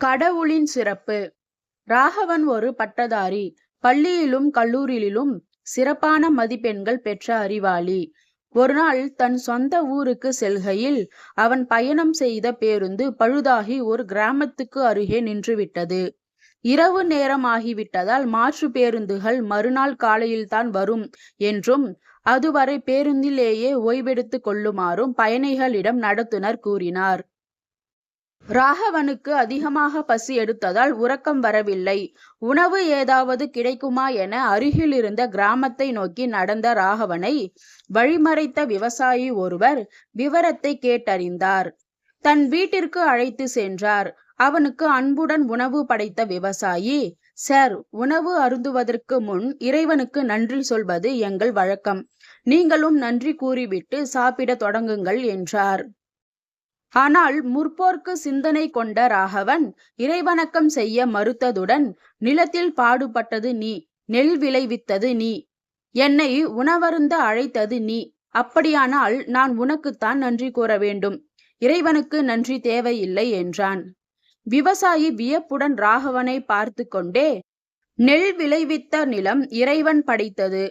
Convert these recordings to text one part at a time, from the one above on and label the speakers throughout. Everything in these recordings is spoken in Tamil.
Speaker 1: கடவுளின் சிறப்பு. ராகவன் ஒரு பட்டதாரி. பள்ளியிலும் கல்லூரியிலும் சிறப்பான மதிப்பெண்கள் பெற்ற அறிவாளி. ஒருநாள் தன் சொந்த ஊருக்கு செல்கையில் அவன் பயணம் செய்த பேருந்து பழுதாகி ஒரு கிராமத்துக்கு அருகே நின்றுவிட்டது. இரவு நேரம் ஆகிவிட்டதால் மாற்று பேருந்துகள் மறுநாள் காலையில்தான் வரும் என்றும் அதுவரை பேருந்திலேயே ஓய்வெடுத்துக் கொள்ளுமாறும் பயணிகளிடம் நடத்துனர் கூறினார். ராகவனுக்கு அதிகமாக பசி எடுத்ததால் உறக்கம் வரவில்லை. உணவு ஏதாவது கிடைக்குமா என அருகில் இருந்த கிராமத்தை நோக்கி நடந்த ராகவனை வழிமறைத்த விவசாயி ஒருவர் விவரத்தை கேட்டறிந்தார். தன் வீட்டிற்கு அழைத்து சென்றார். அவனுக்கு அன்புடன் உணவு படைத்த விவசாயி சார் உணவு அருந்துவதற்கு முன் இறைவனுக்கு நன்றி சொல்வது எங்கள் வழக்கம். நீங்களும் நன்றி கூறிவிட்டு சாப்பிட தொடங்குங்கள் என்றார். ஆனால் முற்போர்க்கு சிந்தனை கொண்ட ராகவன் இறைவணக்கம் செய்ய மறுத்ததுடன் நிலத்தில் பாடுபட்டது நீ நெல் விளைவித்தது நீ என்னை உணவருந்த அழைத்தது நீ அப்படியானால் நான் உனக்குத்தான் நன்றி கூற வேண்டும். இறைவனுக்கு நன்றி தேவையில்லை என்றான். விவசாயி வியப்புடன் ராகவனை பார்த்து கொண்டே நெல் விளைவித்த நிலம் இறைவன் படைத்தது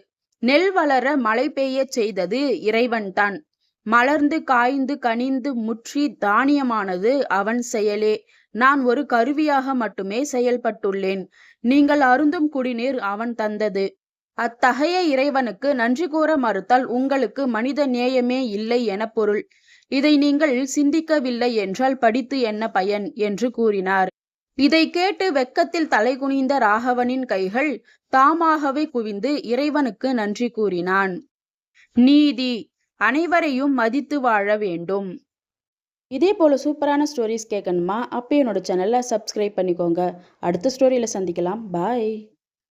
Speaker 1: நெல் வளர மழை பெய்யச் செய்தது இறைவன்தான். மலர்ந்து காய்ந்து கனிந்து முற்றி தானியமானது அவன் செயலே. நான் ஒரு கருவியாக மட்டுமே செயல்பட்டுள்ளேன். நீங்கள் அருந்தும் குடிநீர் அவன் தந்தது. அத்தகைய இறைவனுக்கு நன்றி கூற மறுத்தால் உங்களுக்கு மனித நேயமே இல்லை என பொருள். இதை நீங்கள் சிந்திக்கவில்லை என்றால் படித்து என்ன பயன்? என்று கூறினார். இதை கேட்டு வெக்கத்தில் தலைகுனிந்த ராகவனின் கைகள் தாமாகவே குவிந்து இறைவனுக்கு நன்றி கூறினான். நீதி! அனைவரையும் மதித்து வாழ வேண்டும். இதே போல் சூப்பரான ஸ்டோரிஸ் கேட்கணுமா? அப்போ என்னோட சேனலை சப்ஸ்கிரைப் பண்ணிக்கோங்க. அடுத்த ஸ்டோரியில் சந்திக்கலாம். பாய்